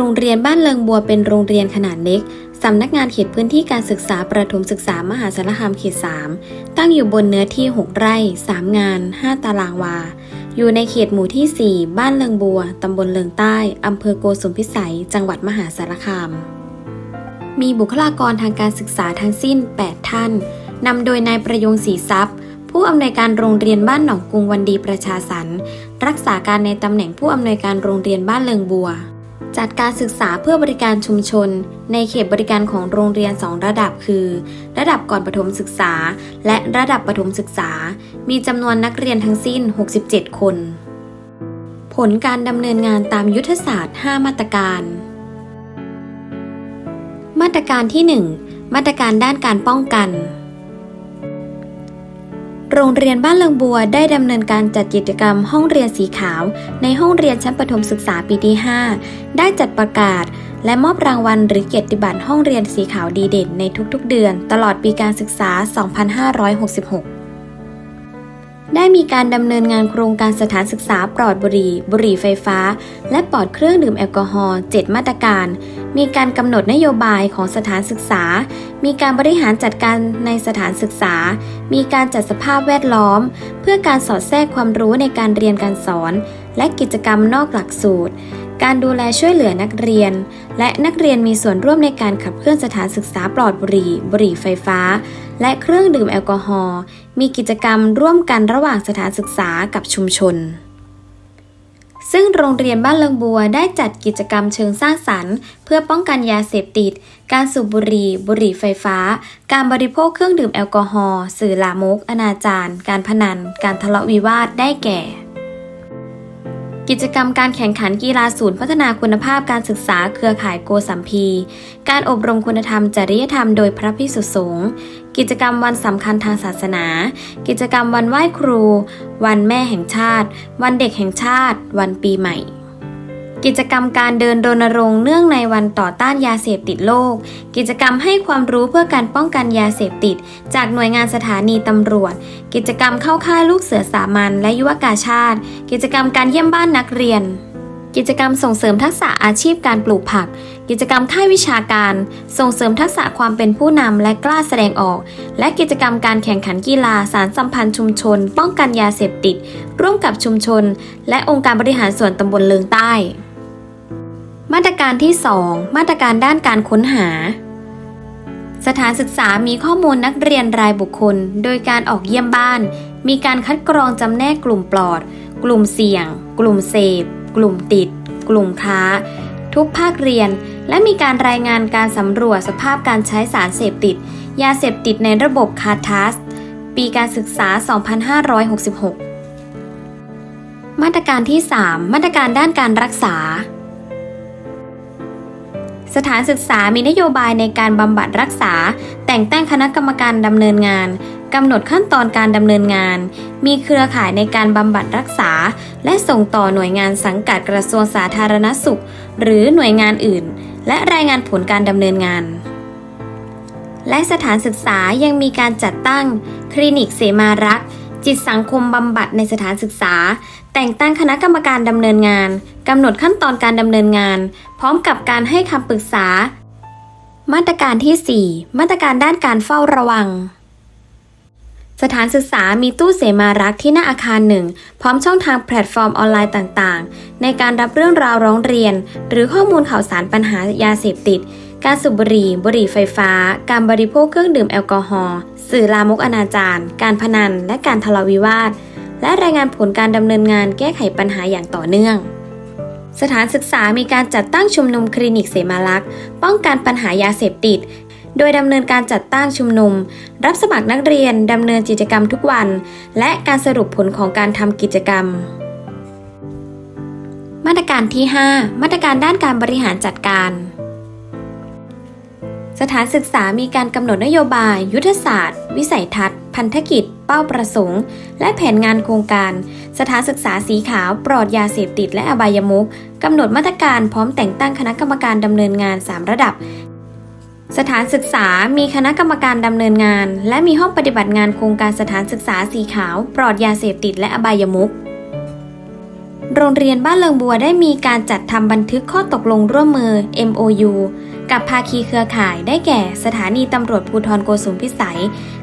โรงเรียนบ้านเลิงบัวเป็นโรงเรียนขนาดเล็ก สำนักงานเขตพื้นที่การศึกษาประถมศึกษามหาสารคามเขต 3 ตั้งอยู่บนเนื้อที่ 6 ไร่ 3 งาน 5 ตารางวา อยู่ในเขตหมู่ที่ 4 บ้านเลิงบัว ตำบลเลิงใต้ อำเภอโกสุมพิสัย จังหวัดมหาสารคาม มีบุคลากรทางการศึกษาทั้งสิ้น 8 ท่าน นำโดยนายประยงศรีทรัพย์ผู้อำนวยการโรงเรียนบ้านหนองกุงวันดีประชาสรรรักษาการในตำแหน่งผู้อำนวยการโรงเรียนบ้านเลิงบัว จัดการศึกษาเพื่อบริการชุมชน ในเขตบริการของโรงเรียน 2 ระดับคือ ระดับก่อนประถมศึกษา และระดับประถมศึกษา มีจำนวนนักเรียนทั้งสิ้น 67 คน ผลการดำเนินงานตามยุทธศาสตร์ 5 มาตรการ มาตรการที่ 1 มาตรการด้านการป้องกัน โรงเรียนบ้านเลิงบัวได้ดำเนินการจัดกิจกรรมห้องเรียนสีขาว ในห้องเรียนชั้นประถมศึกษาปีที่ 5 ได้จัดประกาศ และมอบรางวัลหรือเกียรติบัตรห้องเรียนสีขาวดีเด่นในทุกๆ เดือน ตลอดปีการศึกษา 2566 ได้มีการดำเนินงานโครงการสถานศึกษาปลอดบุหรี่ บุหรี่ไฟฟ้า และปลอดเครื่องดื่มแอลกอฮอล์ 7 มาตรการ มีการกำหนดนโยบายของสถานศึกษา มีการบริหารจัดการในสถานศึกษา มีการจัดสภาพแวดล้อม เพื่อการสอดแทรกความรู้ในการเรียนการสอน และกิจกรรมนอกหลักสูตร การดูแลช่วยเหลือนักเรียน และนักเรียนมีส่วนร่วมในการขับเคลื่อนสถานศึกษาปลอดบุหรี่ บุหรี่ไฟฟ้า และเครื่องดื่มแอลกอฮอล์ มีกิจกรรมร่วมกันระหว่างสถานศึกษากับชุมชน ซึ่งโรงเรียนบ้านเลิงบัวได้จัดกิจกรรมเชิงสร้างสรรค์ เพื่อป้องกันยาเสพติด การสูบบุหรี่ บุหรี่ไฟฟ้า การบริโภคเครื่องดื่มแอลกอฮอล์ สื่อลามก อนาจารการพนัน การทะเลาะวิวาท ได้แก่ กิจกรรมการแข่งขันกีฬาศูนย์พัฒนาคุณภาพการศึกษาเครือข่ายโกสัมพี การอบรมคุณธรรมจริยธรรมโดยพระพิสุสงฆ์กิจกรรมวันสำคัญทางศาสนา กิจกรรมวันไหว้ครู วันแม่แห่งชาติ วันเด็กแห่งชาติ วันปีใหม่ กิจกรรมการเดินรณรงค์เนื่องในวันต่อต้านยาเสพติดโลก กิจกรรมให้ความรู้เพื่อการป้องกันยาเสพติด จากหน่วยงานสถานีตำรวจ กิจกรรมเข้าค่ายลูกเสือสามัญและยุวกาชาติ กิจกรรมการเยี่ยมบ้านนักเรียน กิจกรรมส่งเสริมทักษะอาชีพการปลูกผัก กิจกรรมค่ายวิชาการ ส่งเสริมทักษะความเป็นผู้นำและกล้าแสดงออก และกิจกรรมการแข่งขันกีฬาสารสัมพันธ์ชุมชน ป้องกันยาเสพติด ร่วมกับชุมชน และองค์การบริหารส่วนตำบลเลิงใต้ มาตรการที่ 2 มาตรการด้านการค้นหา สถานศึกษามีข้อมูลนักเรียนรายบุคคล โดยการออกเยี่ยมบ้าน มีการคัดกรองจำแนกกลุ่มปลอด กลุ่มเสี่ยง กลุ่มเสพ กลุ่มติด กลุ่มค้า ทุกภาคเรียน และมีการรายงานการสำรวจสภาพการใช้สารเสพติด ยาเสพติดในระบบคาทัสปีการศึกษา 2566 มาตรการที่ 3 มาตรการด้านการรักษา สถานศึกษามีนโยบายในการบำบัดรักษา แต่งตั้งคณะกรรมการดำเนินงานกำหนดขั้นตอนการดำเนินงาน มีเครือข่ายในการบำบัดรักษา และส่งต่อหน่วยงานสังกัดกระทรวงสาธารณสุข หรือหน่วยงานอื่น และรายงานผลการดำเนินงาน และสถานศึกษายังมีการจัดตั้ง คลินิกเสมารักษ์ จิตสังคมบำบัดในสถานศึกษา แต่งตั้งคณะกรรมการดำเนินงานกำหนดขั้นตอนการดำเนินงาน พร้อมกับการให้คำปรึกษา มาตรการที่ 4 มาตรการด้านการเฝ้าระวัง สถานศึกษามีตู้เสมารักที่หน้าอาคารหนึ่ง พร้อมช่องทางแพลตฟอร์มออนไลน์ต่างๆ ในการรับเรื่องราวร้องเรียน หรือข้อมูลข่าวสารปัญหายาเสพติดการสูบบุหรี่ บุหรี่ไฟฟ้า การบริโภคเครื่องดื่มแอลกอฮอล์ สื่อลามกอนาจารการพนัน และการทะเลาะวิวาท และรายงานผลการดำเนินงานแก้ไขปัญหาอย่างต่อเนื่อง สถานศึกษามีการจัดตั้งชุมนุมคลินิกเสมาลักษ์ป้องกันปัญหายาเสพติด โดยดำเนินการจัดตั้งชุมนุม รับสมัครนักเรียนดำเนินกิจกรรมทุกวัน และการสรุปผลของการทำกิจกรรมมาตรการที่ 5 มาตรการด้านการบริหารจัดการ สถานศึกษามีการกำหนดนโยบาย ยุทธศาสตร์ วิสัยทัศน์ พันธกิจ เป้าประสงค์ และแผนงานโครงการ สถานศึกษาสีขาวปลอดยาเสพติดและอบายมุขกำหนดมาตรการพร้อมแต่งตั้งคณะกรรมการดำเนินงาน 3 ระดับ สถานศึกษามีคณะกรรมการดำเนินงาน และมีห้องปฏิบัติงานโครงการสถานศึกษาสีขาวปลอดยาเสพติดและอบายมุข โรงเรียนบ้านเลิงบัวได้มีการจัดทำบันทึกข้อตกลงร่วมมือ MOU กับภาคีเครือข่ายได้แก่ สถานีตำรวจภูธรโกสุมพิสัย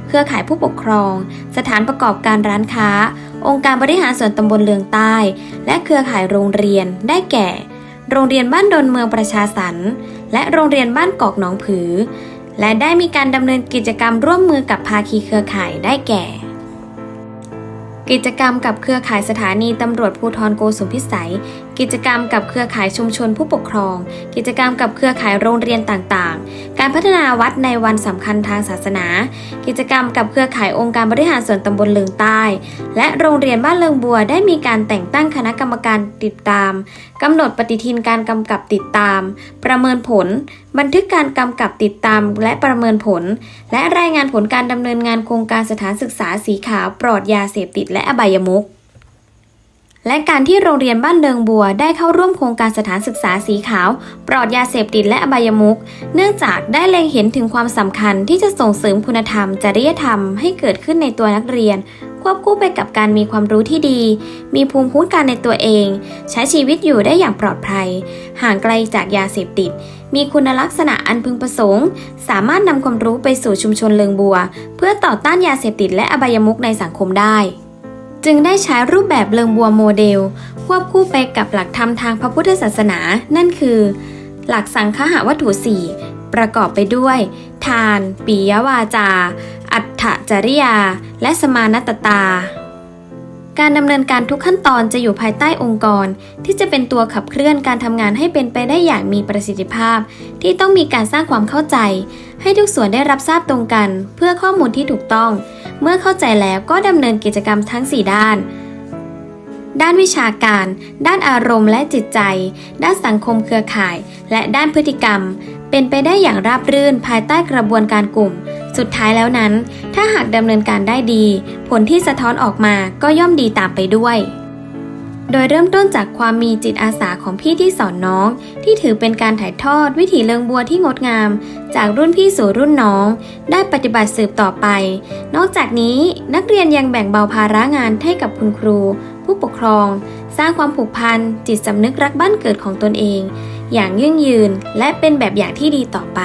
เครือข่ายผู้ปกครอง สถานประกอบการร้านค้า องค์การบริหารส่วนตำบลเลืองใต้ และเครือข่ายโรงเรียนได้แก่ โรงเรียนบ้านดอนเมืองประชาสรรค์และโรงเรียนบ้านกอกหนองผือ และได้มีการดำเนินกิจกรรมร่วมมือกับภาคีเครือข่ายได้แก่ กิจกรรมกับเครือข่ายสถานีตำรวจภูธรโกสุมพิสัย กิจกรรมกับเครือข่ายชุมชนผู้ปกครอง กิจกรรมกับเครือข่ายโรงเรียนต่างๆ การพัฒนาวัดในวันสำคัญทางศาสนา กิจกรรมกับเครือข่ายองค์การบริหารส่วนตำบลเลืองใต้ และโรงเรียนบ้านเลิงบัวได้มีการแต่งตั้งคณะกรรมการติดตามกำหนดปฏิทินการกำกับติดตาม ประเมินผล บันทึกการกำกับติดตามและประเมินผล และรายงานผลการดำเนินงานโครงการสถานศึกษาสีขาวปลอดยาเสพติดและอบายมุข และการที่โรงเรียนบ้านเดิงบัวได้เข้าร่วมโครงการสถานศึกษาสีขาว ปลอดยาเสพติดและอบายมุขเนื่องจากได้เล็งเห็นถึงความสำคัญที่จะส่งเสริมคุณธรรม จริยธรรมให้เกิดขึ้นในตัวนักเรียน ควบคู่ไปกับการมีความรู้ที่ดี มีภูมิคุ้มกันในตัวเอง ใช้ชีวิตอยู่ได้อย่างปลอดภัย ห่างไกลจากยาเสพติด มีคุณลักษณะอันพึงประสงค์ สามารถนำความรู้ไปสู่ชุมชนเลิงบัว เพื่อต่อต้านยาเสพติดและอบายมุขในสังคมได้ จึงได้ใช้รูปแบบเลิงบัวโมเดล ควบคู่ไปกับหลักธรรมทางพระพุทธศาสนา นั่นคือ หลักสังฆะวัตถุสี่ประกอบไปด้วย ทาน ปียวาจา อัฏฐจริยา และสมานตตา การดำเนินการทุกขั้นตอนจะอยู่ภายใต้องค์กร ที่จะเป็นตัวขับเคลื่อนการทำงานให้เป็นไปได้อย่างมีประสิทธิภาพ ที่ต้องมีการสร้างความเข้าใจ ให้ทุกส่วนได้รับทราบตรงกัน เพื่อข้อมูลที่ถูกต้อง เมื่อเข้าใจแล้วก็ดำเนินกิจกรรมทั้ง 4 ด้าน ด้านวิชาการ ด้านอารมณ์และจิตใจ ด้านสังคมเครือข่าย และด้านพฤติกรรม เป็นไปได้อย่างราบรื่นภายใต้กระบวนการกลุ่ม สุดท้ายแล้วนั้น ถ้าหากดำเนินการได้ดี ผลที่สะท้อนออกมาก็ย่อมดีตามไปด้วย โดยเริ่มต้นจากความมีจิตอาสาของพี่ที่สอนน้อง ที่ถือเป็นการถ่ายทอดวิถีเลิงบัวที่งดงาม จากรุ่นพี่สู่รุ่นน้อง ได้ปฏิบัติสืบต่อไป นอกจากนี้นักเรียนยังแบ่งเบาภาระงานให้กับคุณครู ผู้ปกครอง สร้างความผูกพันจิตสำนึกรักบ้านเกิดของตนเอง อย่างยั่งยืนและเป็นแบบอย่างที่ดีต่อไป